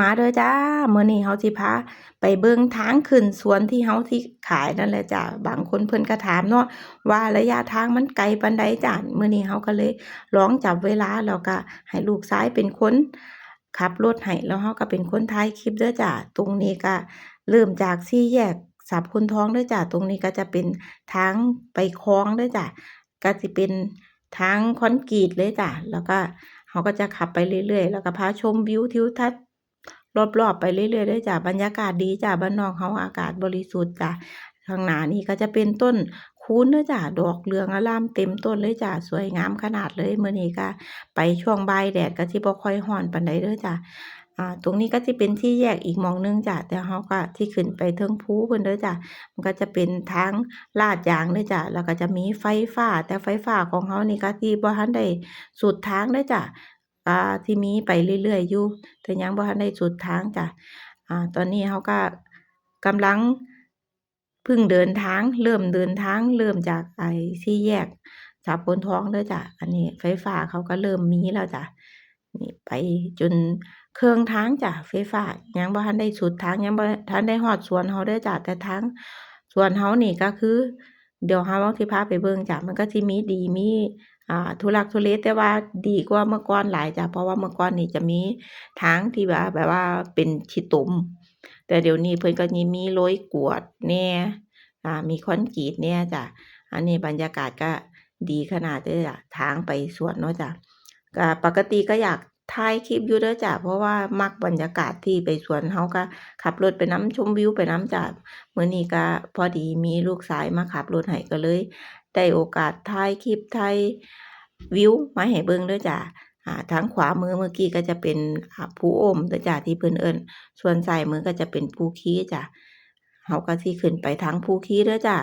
มาเด้อจ้าเมื้อนี้เฮาสิพาไปเบิ่งทางขึ้นสวนที่เฮาสิขายนั่นแหละจ้ะบางคนเพิ่นก็ถามเนาะว่าระยะทางมันไกลปานใดจ้ะมื้อนี้เฮาก็เลยลองจับเวลาแล้วก็ให้ลูกชายเป็นคนขับรถให้แล้วเฮาก็เป็นคนถ่ายคลิปเด้อจ้ะตรงนี้ก็เริ่มจากสี่แยกสับพนท้องเด้อจ้ะตรงนี้ก็จะเป็นทางไปคลองเด้อจ้ะก็สิเป็นทางคอนกรีตเลยจ้ะแล้วก็เฮาก็จะขับไปเรื่อยๆ แล้วก็พาชมวิวทิวทัศน์ รอบๆไปเรื่อยๆเลยจ้ะบรรยากาศดีจ้ะบ้านนอกเฮาอากาศบริสุทธิ์จ้ะข้างหน้านี่ก็จะเป็นต้นคูนเด้อจ้ะดอกเหลืองอร่ามเต็มต้นเลยจ้ะสวยงามขนาดเลยเมื้อนี้ก็ไปช่วงบ่ายแดดก็สิบ่ค่อยร้อนปานใดเด้อจ้ะตรงนี้ก็สิเป็นที่แยกอีกมองหนึงจ้ะแต่เฮาก็ที่ขึ้นไปเทิงภูเพิ่นเด้อจ้ะมันก็จะเป็นทางลาดยางเด้อจ้ะแล้วก็จะมีไฟฟ้า แต่ไฟฟ้าของเฮานี่ก็ที่บ่ทันได้สุดทางเด้อจ้ะ อ่าที่มีไปเรื่อยๆอยู่แต่ยังบ่ทันได้สุดทางจ้ะอ่าตอนนี้เขาก็กำลังพึ่งเดินทาง เริ่มเดินทาง เริ่มจากไอ้สี่แยกสาปนท้องเด้อจ้ะอันนี้ไฟฟ้าเขาก็เริ่มมีแล้วจ้ะนี่ไปจนเครึ่องทางจ้ะไฟฟ้ายังบ่ทันได้สุดทางยังบ่ทันได้ฮอดสวนเฮาเด้อจ้ะแต่ทางสวนเฮานี่ก็คือ เดี๋ยวเฮาสิพาไปเบิ่งจ้ะมันก็สิมีดีมี ทุลักทุเลแต่ว่าดีกว่าเมื่อก่อนหลายจ้ะเพราะว่าเมื่อก่อนนี่จะมีทางที่ว่าแบบว่าเป็นชิตุมแต่เดี๋ยวนี้เพิ่นก็สิมีโรยกวดแหน่อ่ามีคอนกรีตเนี่ยจ้ะอันนี้บรรยากาศก็ดีขนาดเลยจ้ะทางไปสวนเนาะจ้ะก็ปกติก็อยาก ถ่ายคลิปอยู่เด้อจ้ะเพราะว่ามักบรรยากาศที่ไปสวนเฮาก็ขับรถไปน้ำชมวิวไปน้ำจ้ะมื้อนี้ก็พอดีมีลูกชายมาขับรถให้ก็เลย ได้โอกาสถ่ายคลิปถ่ายวิวมาให้เบิ่งเด้อจ้ะอ่าทางขวามือเมื่อกี้ก็จะเป็นอ่าภูโอมเด้อจ้ะที่เพิ่นเอิ้นส่วนซ้ายมือก็จะเป็นภูคีจ้ะเฮาก็สิขึ้นไปทางภูคีเด้อจ้ะ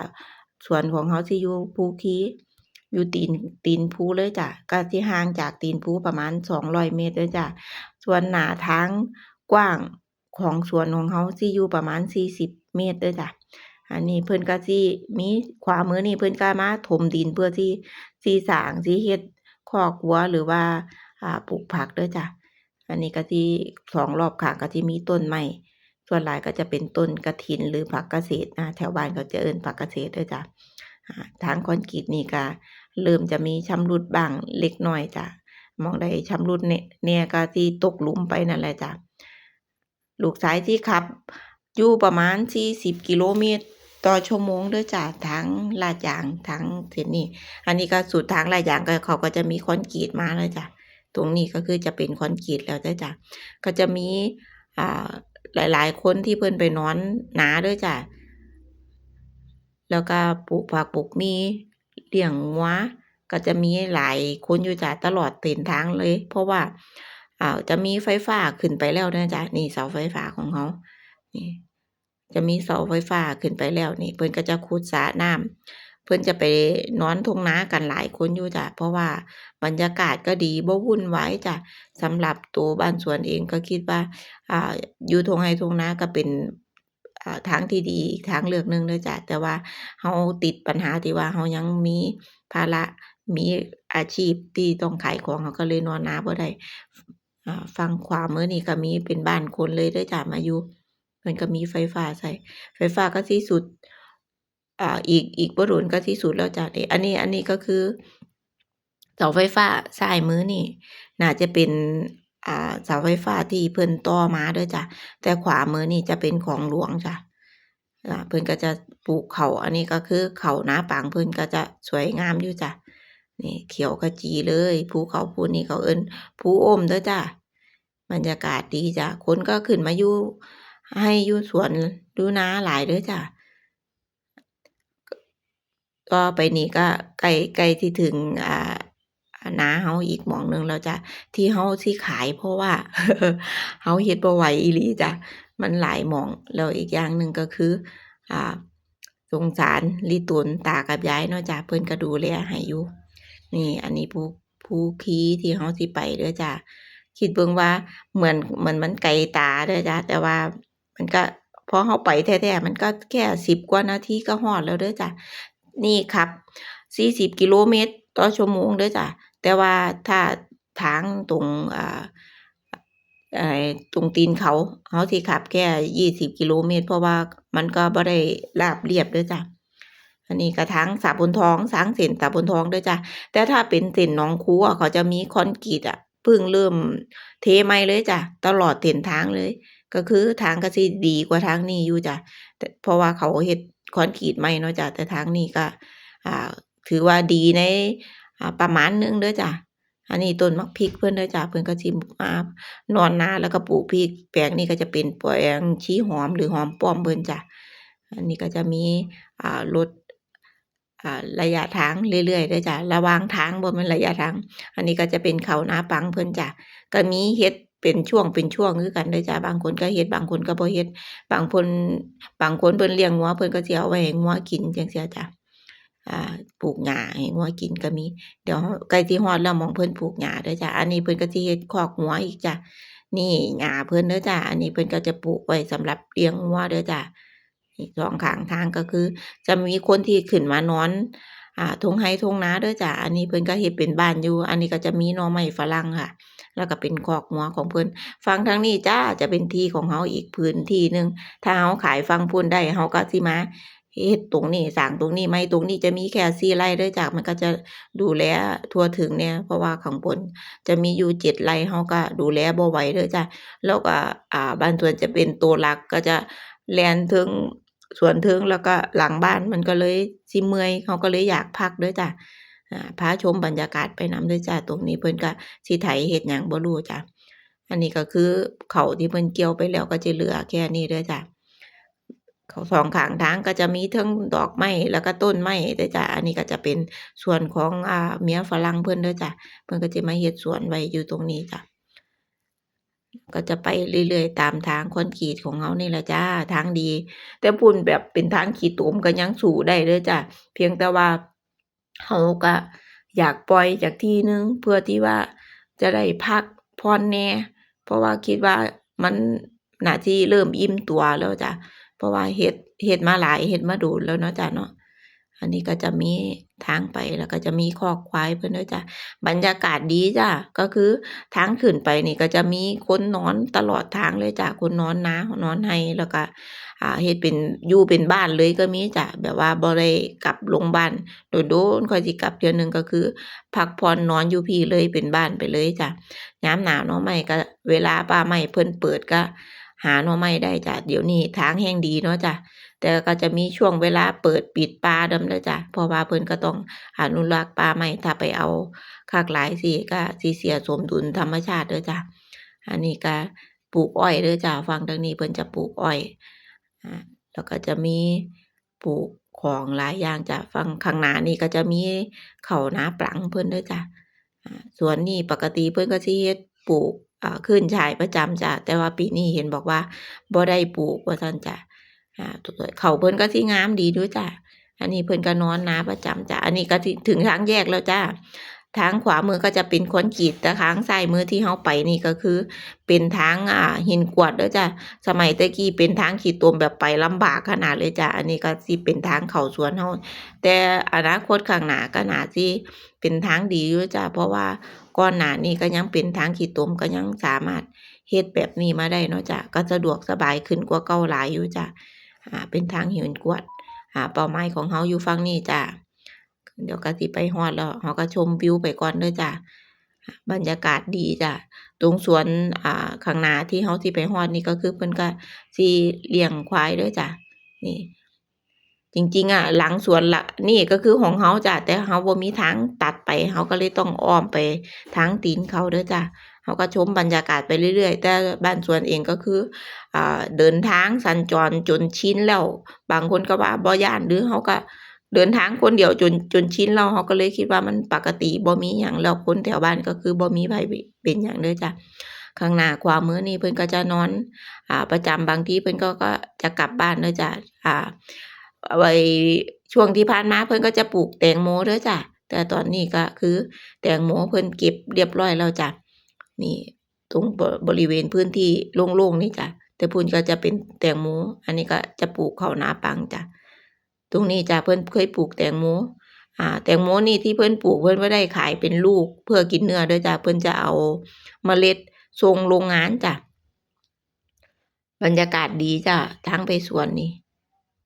ส่วนของเฮาสิอยู่ภูคี อยู่ตีนตีนภูเลยจ้ะก็สิห่างจากตีนภูประมาณ200เมตรเด้อจ้ะส่วนหนาทางกว้างของสวนของเฮาสิอยู่ประมาณ40เมตรเด้อจ้ะอันนี้เพิ่นก็สิมีขวามือนี่เพิ่นก็มาถมดินเพื่อที่สิสางสิเฮ็ดคอกวัวหรือว่าอ่าปลูกผักเด้อจ้ะอันนี้ก็สิสองรอบข้างก็สิมีต้นไม้ส่วนหลายก็จะเป็นต้นกฐินหรือผักเกษตรนะแถวบ้านเขาจะเอิ้นผักเกษตรเด้อจ้ะทางคอนกรีตนี่ก็ เริ่มจะมีชำรุดบ้างเล็กน้อยจ้ะมองใดชำรุดแน่แน่ก็สิตกหลุมไปนั่นแหละจ้ะลูกชายสิขับ อยู่ประมาณ40กิโลเมตรต่อชั่วโมงเด้อจ้ะทางลาดยางทางเส้นนี้อันนี้ก็สุดทางลาดยางก็เขาก็จะมีคอนกรีตมาแล้วจ้ะตรงนี้ก็คือจะเป็นคอนกรีตแล้วเด้อจ้ะก็จะมีอ่าหลาย ๆ คนที่เพิ่นไปนอนหนาเด้อจ้ะแล้วก็ปลูกผักปลูกมี เลี้ยงงัวก็จะมีหลายคนอยู่จ้ะตลอดเส้นทางเลย เพราะว่าอ่าจะมีไฟฟ้าขึ้นไปแล้วเด้อจ้ะนี่เสาไฟฟ้าของเขานี่จะมีเสาไฟฟ้าขึ้นไปแล้วนี่ เพิ่นก็จะขุดสระน้ำเพิ่นจะไปนอนทุ่งนากันหลายคนอยู่จ้ะเพราะว่าบรรยากาศก็ดีบ่วุ่นวายจ้ะสำหรับตัวบ้านสวนเองก็คิดว่า อ่าอยู่ทุ่งไร่ทุ่งนาก็เป็น ทางที่ดีทางเลือกหนึ่งเด้อจ้ะแต่ว่าเฮาติดปัญหาที่ว่าเฮายังมีภาระมีอาชีพที่ต้องขายของเฮาก็เลยนอนนาบ่ได้อ่าฝั่งขวามือนี่ก็มีเป็นบ้านคนเลยด้อจ้ะมาอยู่มันก็มีไฟฟ้าใช้ไฟฟ้าก็สิสุดอ่าอีกอีกบ่โดนก็สิสุดแล้วจ้ะนี่อันนี้อันนี้ก็คือเสาไฟฟ้าซ้ายมือนี่ น่าจะเป็น อ่าเสาไฟฟ้าที่เพิ่นต่อมาเด้อจ้ะแต่ขวามือนี่จะเป็นของหลวงจ้ะอ่าเพิ่นก็จะปลูกเขาอันนี้ก็คือเขานาปังเพิ่นก็จะสวยงามอยู่จ้ะนี่เขียวขจีเลยภูเขาภูนี้เขาเอิ้นภูโอมเด้อจ้ะบรรยากาศดีจ้ะคนก็ขึ้นมาอยู่ให้อยู่สวนอยู่นาหลายเด้อจ้ะต่อไปนี้ก็ใกล้ใกล้ที่ถึงอ่า นาเฮาอีกหมองหนึ่งแล้วจ้ะที่เฮาสิขายเพราะว่าเฮาเฮ็ดบ่ไหวอีหลีจ้ะมันหลายหมองแล้วอีกอย่างหนึ่งก็คือ อ่าสงสารลิตุนตากับยายเนาะจ้ะเพิ่นก็ดูแลให้อยู่นี่ อันนี้ภูภูคีที่เฮาสิไปเด้อจ้ะคิดเบิ่งว่าเหมือนเหมือนมันไกลตาเด้อจ้ะแต่ว่ามันก็พอเฮาไปแท้ๆมันก็แค่10กว่านาทีก็ฮอดแล้วเด้อจ้ะ นี่ขับ40กิโลเมตร ต่อชั่วโมงเด้อจ้ะ แต่ว่าถ้าทางตรงอ่าตรงตีนเขาเฮาสิขับแค่20กิโลเมตร เพราะว่ามันก็บ่ได้ราบเรียบเด้อจ้ะอันนี้ก็ทางสาบนท้องทางเส้นตาบนท้องเด้อจ้ะแต่ถ้าเป็นเส้นหนองคูอะเขาจะมีคอนกรีตอะเพิ่งเริ่มเทใหม่เลยจ้ะตลอดเส้นทางเลย ก็คือทางก็สิดีกว่าทางนี้อยู่จ้ะแต่เพราะว่าเขาเฮ็ดคอนกรีตใหม่เนาะจ้ะแต่ทางนี้ก็ อ่า ถือว่าดีใน อ่าประมาณหนึ่งเด้อจ้ะอันนี้ต้นมักพริกเพิ่อนเด้อจ้ะเพิ่อนก็สิมานอนนาแล้วก็ปลูกพริก แปลงนี้ก็จะเป็นแปลงชี้หอมหรือหอมป้อมเพิ่นจ้ะอันนี้ก็จะมีอ่ารถอ่าระยะทางเรื่อยๆเด้อจ้ะ ระวางทางบ่แม่นระยะทาง อันนี้ก็จะเป็นเขาวนาปังเพิ่อนจ้ะ ก็มีเฮ็ดเป็นช่วงเป็นช่วงคือกันเด้อจ้ะ บางคนก็เฮ็ดบางคนก็บ่เฮ็ด บางเพิ่นบางคนเพิ่นเลี้ยงงัวเพิ่นก็สิเอาไว้ให้งัวกินจั่งซี้จ้ะ อ่าปลูกหญ้าให้งัวกินก็มี เดี๋ยวใกล้สิฮอดแล้วมองเพิ่นปลูกหญ้าเด้อจ้ะอันนี้เพิ่นก็สิเฮ็ดคอกงัวอีกจ้ะนี่หญ้าเพิ่นเด้อจ้ะอันนี้เพิ่นก็จะปลูกไว้สำหรับเลี้ยงงัวเด้อจ้ะสองข้างทางก็คือ จะมีคนที่ขึ้นมานอนอ่าทงไร่ทุ่งนาเด้อจ้ะอันนี้เพิ่นก็เฮ็ดเป็นบ้านอยู่ อันนี้ก็จะมีหน่อไม้ฝรั่งค่ะ แล้วก็เป็นคอกงัวของเพิ่นฝั่งทางนี้จ้าจะเป็นที่ของเฮาอีกพื้นที่หนึ่งถ้าเฮาขายฝั่งพูนได้เฮาก็สิมา เฮ็ดตรงนี้สร้างตรงนี้ใหม่ตรงนี้จะมีแค่4ไร่เด้อจ้ะมันก็จะดูแลทั่วถึงแหน่ย เพราะว่าข้างบนจะมีอยู่7ไร่เฮาก็ดูแลบ่ไหวเด้อจ้ะแล้วก็อ่าบ้านสวนจะเป็นตัวหลักก็จะแลนเทิงสวนเทิงแล้วก็หลังบ้านมันก็เลยสิเมื่อยเฮาก็เลยอยากพักเด้อจ้ะพาชมบรรยากาศไปน้ำเด้อจ้ะตรงนี้เพิ่นก็สิไถเฮ็ดหยังบ่รู้จ้ะอันนี้ก็คือเขาที่เพิ่นเกี่ยวไปแล้วก็จะเหลือแค่นี้เด้อจ้ะ เขาสองข้างทางก็จะมีเทิงดอกไม้แล้วก็ต้นไม้เด้อจ้ะ อันนี้ก็จะเป็นสวนของอ่าเมียฝรั่งเพิ่นเด้อจ้ะ เพิ่นก็สิมาเฮ็ดสวนไว้อยู่ตรงนี้จ้ะ ก็จะไปเรื่อยๆตามทางคอนกรีตของเฮานี่แหละจ้าทางดี แต่พูนแบบเป็นทางขี้ตมก็ยังสู้ได้เด้อจ้ะ เพียงแต่ว่าเฮาก็อยากปล่อยจากที่หนึ่งเพื่อที่ว่าจะได้พักผ่อนแน่ เพราะว่าคิดว่ามันหน่าสิเริ่มอิ่มตัวแล้วจ้ะ ราะว่าเฮ็ดเฮ็ดมาหลายเฮ็ดมาโดแล้วเนาะจ้ะเนาะอันนี้ก็จะมีทางไปแล้วก็จะมีคอกควายเพิ่อนเด้อจ้ะบรรยากาศดีจ้ะก็คือทางขึ้นไปนี่ก็จะมีคนนอนตลอดทางเลยจ้ะคนนอนนานอนไร่แล้วก็อ่าเฮ็ดเป็นอยู่เป็นบ้านเลยก็มีจ้ะแบบว่าบ่ได้กลับลงบ้านโดนๆค่อยสิกลับเทื่อหนึ่งก็คือ พักผ่อนนอนอยู่พี่เลยเป็นบ้านไปเลยจ้ะยามหนาวหน่อไม้ก็เวลาป่าไม้เพิ่นเปิดก็ หาหน่อไม้ได้จ้ะเดี๋ยวนี้ทางแฮ่งดีเนาะจ้ะแต่ก็จะมีช่วงเวลาเปิดปิดป่านำเด้อจ้ะเพราะว่าเพิ่นก็ต้องอนุรักษ์ป่าไม้ถ้าไปเอาคักหลายสิก็สิเสียสมดุลธรรมชาติเด้อจ้ะอันนี้ก็ปลูกอ้อยเด้อจ้ะฝั่งทางนี้เพิ่นจะปลูกอ้อยอ่าแล้วก็จะมีปลูกของหลายอย่างจ้ะฝั่งข้างหน้านี่ก็จะมีเขานาปลังเพิ่นเด้อจ้ะอ่าสวนนี้ปกติเพิ่นก็สิเฮ็ดปลูก ขึ้นฉายประจำจ้ะแต่ว่าปีนี้เห็นบอกว่าบ่ได้ปลูกว่าซั่นจ้ะอ่าข้าเพิ่นก็สิงามดีอยู่จ้ะอันนี้เพิ่นก็นอนนาประจำจ้ะอันนี้ก็ถึงทางแยกแล้วจ้ะทางขวามือก็จะเป็นคอนกรีตแต่ทางซ้ายมือที่เฮาไปนี่ก็คือ เป็นทางอ่าหินกวดเด้อจ้ะสมัยต่กี้เป็นทางขี้ตมแบบไปลำบากขนาดเลยจ้ะอันนี้ก็สิเป็นทางเขาสวนเฮาแต่อนาคตข้างหน้าก็หน่าสิเป็นทางดีอยู่จ้ะเพราะว่า ก่อนหน้านี้ก็ยังเป็นทางขี้ตมก็ยังสามารถเฮ็ดแบบนี้มาได้เนาะจ้ะก็สะดวกสบายขึ้นกว่าเก่าหลายอยู่จ้ะอ่าเป็นทางหินกวดอ่าเป้าหมายของเฮาอยู่ฝั่งนี้จ้ะเดี๋ยวก็สิไปฮอดแล้วเฮาก็ชมวิวไปก่อนเด้อจ้ะบรรยากาศดีจ้ะ ตรงสวนอ่าข้างหน้าที่เฮาสิไปฮอดนี่ก็คือเพิ่นก็สิเลี้ยงควายเด้อจ้ะ นี่ จริงๆอะหลังสวนละนี่ก็คือของเฮาจ้ะแต่เฮาบ่มีทางตัดไปเฮาก็เลยต้องอ้อมไปทางตีนเขาเด้อจ้ะเฮาก็ชมบรรยากาศไปเรื่อยๆ แต่บ้านสวนเองก็คืออ่าเดินทางสัญจรจนชินแล้ว บางคนก็ว่าบ่ย้านหรือเฮาก็เดินทางคนเดียวจนจนชินแล้วเฮาก็เลยคิดว่ามันปกติบ่มีหยังแล้วคนแถวบ้านก็คือบ่มีไผเป็นหยังเด้อจ้ะข้างหน้าขวามือนี่เพิ่นก็จะนอน อ่า ประจำบางทีเพิ่นก็ก็จะกลับบ้านเด้อจ้ะอ่า ไว้ช่วงที่ผ่านมาเพิ่นก็จะปลูกแตงโมเด้อจ้ะแต่ตอนนี้ก็คือ แตงโมเพิ่นเก็บเรียบร้อยแล้วจ้ะนี่ตรงบบริเวณพื้นที่โล่งๆนี่จ้ะแต่พู้นก็จะเป็นแตงโมอันนี้ก็จะปลูกข้าวนาปังจ้ะตรงนี้จ้ะเพิ่นเคยปลูกแตงโมอ่าแตงโมนี่ที่เพิ่นปลูกเพิ่นบ่ได้ขายเป็นลูก เพื่อกินเนื้อเด้อจ้ะเพิ่นจะเอาเมล็ดทรงโรงงานจ้ะบรรยากาศดีจ้ะทางไปสวนนี่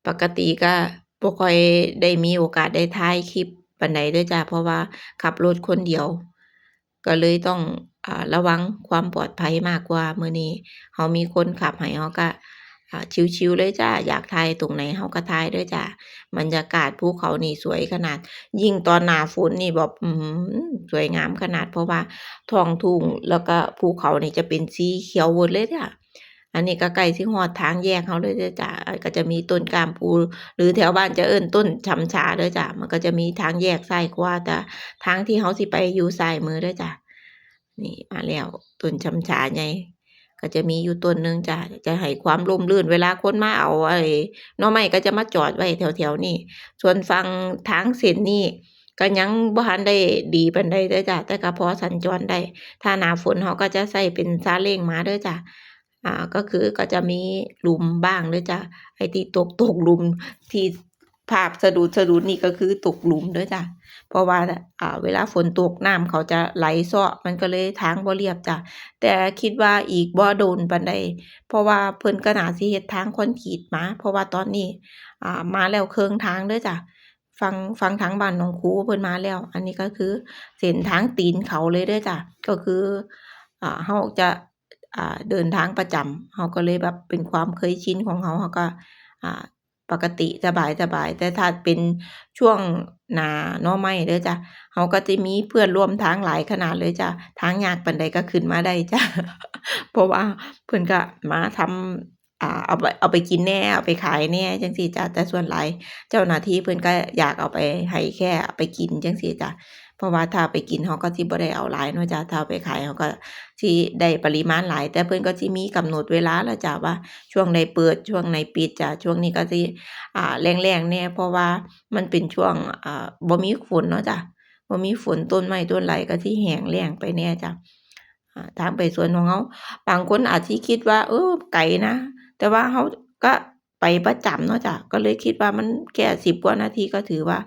ปกติก็บ่ค่อยได้มีโอกาสได้ถ่ายคลิปปานใดเด้อจ้ะเพราะว่าขับรถคนเดียว ก็เลยต้อง อ่า ระวังความปลอดภัยมากกว่า มื้อนี้เรามีคนขับให้เราก็ อ่า ชิลๆเลยจ้ะอยากถ่ายตรงไหนเราก็ถ่ายเลยจ้ะบรรยากาศภูเขานี่สวยขนาด ยิ่งตอนหน้าฝนนี่แบบ อื้อฮือ สวยงามขนาด เพราะว่าท้องทุ่งแล้วก็ภูเขานี่จะเป็นสีเขียวหมดเลยจ้ะ อันนี้ก็ใกล้สิฮอดทางแยกเราเลยจ้ะก็จะมีต้นกามปู หรือแถวบ้านจะเอิ้นต้นฉ่ำฉาเด้อจ้ะมันก็จะมีทางแยกซ้ายขวาแต่ทางที่เราสิไปอยู่ซ้ายมือเด้อจ้ะนี่มาแล้วต้นฉ่ำฉาใหญ่ก็จะมีอยู่ต้นหนึ่งจ้ะจะให้ความร่มรื่นเวลาคนมาเอาไอ้น่อไม้ก็จะมาจอดไว้แถวๆนี้ส่วนฝั่งทางเส้นนี้ก็ยังบ่ทันได้ดีปานใดเด้อจ้ะแต่ก็พอสัญจรได้ ถ้าหนาฝนเราก็จะใช้เป็นซาเล้งมาเด้อจ้ะ อ่าก็คือก็จะมีหลุมบ้างเด้อจ้ะไอ้ที่ตกตกหลุมที่ภาพสะดุดๆนี่ก็คือตกหลุมด้อจ้ะ เพราะว่าอ่าเวลาฝนตกน้ำเขาจะไหลเซาะมันก็เลยทางบ่เรียบจ้ะ แต่คิดว่าอีกบ่โดนปานใด เพราะว่าเพิ่นก็น่าสิเฮ็ดทางคอนกรีตมา เพราะว่าตอนนี้อ่ามาแล้วเครึ่งทางด้อจ้ะฝั่งฝั่งทางบ้านหนองคูเพิ่นมาแล้ว อันนี้ก็คือเส้นทางตีนเขาเลยด้อจ้ะ ก็คืออ่าเราจะ อ่าเดินทางประจำเราก็เลยแบบเป็นความเคยชินของเราเราก็อ่าปกติสบายๆแต่ถ้าเป็นช่วงหนาหน่อไม้เด้อจ้ะเราก็จะมีเพื่อนร่วมทางหลายขนาดเลยจ้ะทางยากปานใดก็ขึ้นมาได้จ้ะเพราะว่าเพิ่อนก็มาทำอ่าเอาไปเอาไปกินแน่เอาไปขายแน่จังซี้จ้ะแต่ส่วนหลายเจ้าหน้าที่เพิ่อนก็อยากเอาไปให้แค่เอาไปกินจังซี้จ้ะ เพราะว่าถ้าไปกินเราก็สิบ่ได้เอาหลายเนาะจ้ะถ้าไปขายเราก็สิได้ปริมาณหลาย แต่เพิ่อนก็สิมีกำหนดเวลาแล้วจ้ะว่าช่วงใดเปิดช่วงไหนปิดจ้ะช่วงนี้ก็สิอ่าแล้งๆแน่เพราะว่ามันเป็นช่วงอ่าบ่มีฝนเนาะจ้ะบ่มีฝนต้นไม้ต้นไรก็สิแห้งแล้งไปแน่จ้ะอ่าทางไปสวนของเราบางคนอาจสิคิดว่า เออไกลนะ แต่ว่าเราก็ไปประจำเนาะจ้ะก็เลยคิดว่ามันแค่10กว่านาทีก็ถือว่า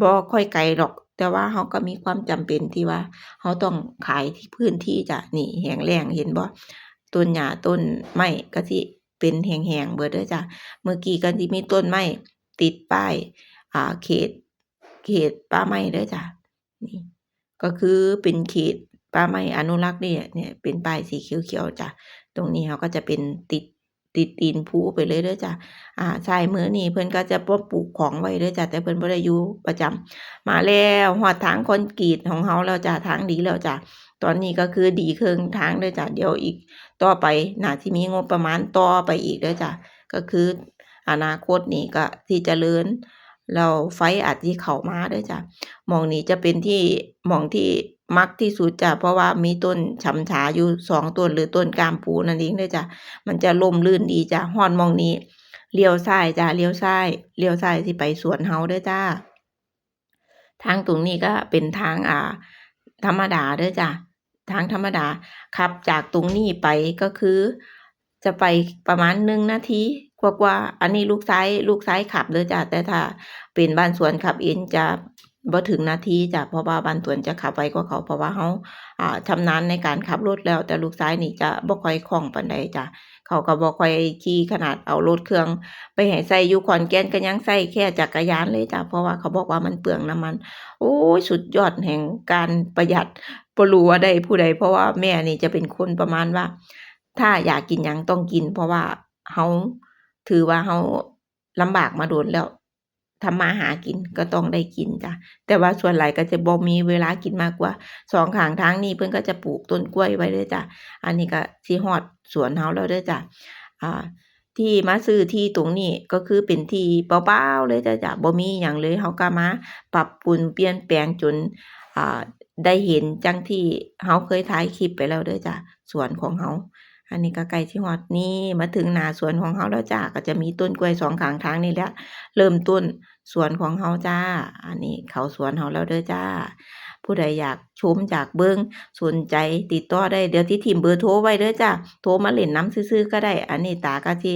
บ่ค่อยไกลดอก แต่ว่าเราก็มีความจำเป็นที่ว่าเราต้องขายที่พื้นที่จ้ะนี่แห้งแล้งเห็นบ่ต้นหญ้าต้นไม้ก็สิเป็นแห้งๆเบิดเด้อจ้ะเมื่อกี้ก็สิมีต้นไม้ติดป้ายอ่าเขต เขตป่าไม้เด้อจ้ะนี่ก็คือเป็นเขตป่าไม้อนุรักษ์เนี่ยเนี่ยเป็นป้ายสีเขียวๆจ้ะตรงนี้เขาก็จะเป็นติด ติดตีนภูไปเลยเด้อจ้ะ อ่าซ้ายมือนี่เพิ่นก็จะบ่ปลูกของไว้เด้อจ้ะแต่เพิ่นบ่ได้อยู่ประจำมาแล้วฮอดทางคอนกรีตของเราแล้วจ้ะทางดีแล้วจ้ะ ตอนนี้ก็คือดีเครึ่งทางเด้อจ้ะเดี๋ยวอีก ต่อไปน่าสิมีงบประมาณต่อไปอีกเด้อจ้ะ ก็คืออนาคตนี่ก็สิเจริญแล้วไฟอาจสิเข้ามาเด้อจ้ะมองนี้จะเป็นที่มองที่ มักที่สุดจ้ะเพราะว่ามีต้นฉ่ำฉาอยู่2ต้นหรือต้นกามปูนั่นเองเด้อจ้ะมันจะร่มรื่นดีจ้ะฮอดหม้องนี้เลี้ยวซ้ายจ้ะเลี้ยวซ้ายเลี้ยวซ้ายสิไปสวนเราเด้อจ้ะทางตรงนี้ก็เป็นทางอ่า ธรรมดาเด้อจ้ะทางธรรมดาขับจากตรงนี้ไปก็คือ จะไปประมาณ1นาทีกว่าๆอันนี้ลูกชายลูกชายขับเด้อจ้ะแต่ถ้าเป็นบ้านสวนขับเองจะ บ่ถึงนาทีจ้ะเพราะว่าบ้านสวนจะขับไวกว่าเขา เพราะว่าเราอ่าชำนาญในการขับรถแล้ว แต่ลูกชายนี่จะบ่ค่อยคล่องปานใดจ้ะเขาก็บ่ค่อยขี่ขนาดเอารถเครื่อง ไปให้ใช้อยู่ขอนแก่นก็ยังใช้แค่จักรยานเลยจ้ะเพราะว่าเขาบอกว่ามันเปลืองน้ำมัน โอ๊ยสุดยอดแห่งการประหยัดบ่รู้ว่าได้ผู้ใด เพราะว่าแม่นี่จะเป็นคนประมาณว่า ถ้าอยากกินหยังต้องกิน เพราะว่าเราถือว่าเราลำบากมาโดนแล้ว ทำมาหากินก็ต้องได้กินจ้ะแต่ว่าส่วนหลายก็จะบ่มีเวลากินมากกว่า2ข้างทางนี้เพิ่อนก็จะปลูกต้นกล้วยไว้เด้อจ้ะอันนี้ก็สิฮอดสวนเราแล้วเด้อจ้ะอ่าที่มาซื้อที่ตรงนี้ก็คือเป็นที่เปล่าๆเลยเด้อจ้ะบ่มีหยังเลยเราก็มาปรับปรุงเปลี่ยนแปลงจนอ่าได้เห็นจังที่เราเคยถ่ายคลิปไปแล้วเด้อจ้ะสวนของเราอันนี้ก็ใกล้สิฮอดนี่มาถึงนาสวนของเราแล้วจ้ะก็จะมีต้นกล้วย2ข้างทางนี่แหละเริ่มต้น สวนของเขาจ้า อันนี้เขาสวนเขาแล้วเด้อจ้า ผู้ใดอยากชมอยากเบิ่งสนใจติดต่อได้เดี๋ยวที่ทิมเบอร์โทรไว้เด้อจ้า โทรมาเล่นน้ำซื่อๆก็ได้ อันนี้ตาก็สิ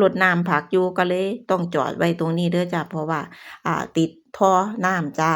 รดน้ำผักอยู่ก็เลยต้องจอดไว้ตรงนี้เด้อจ้า เพราะว่า อ่าติดท่อน้ำจ้า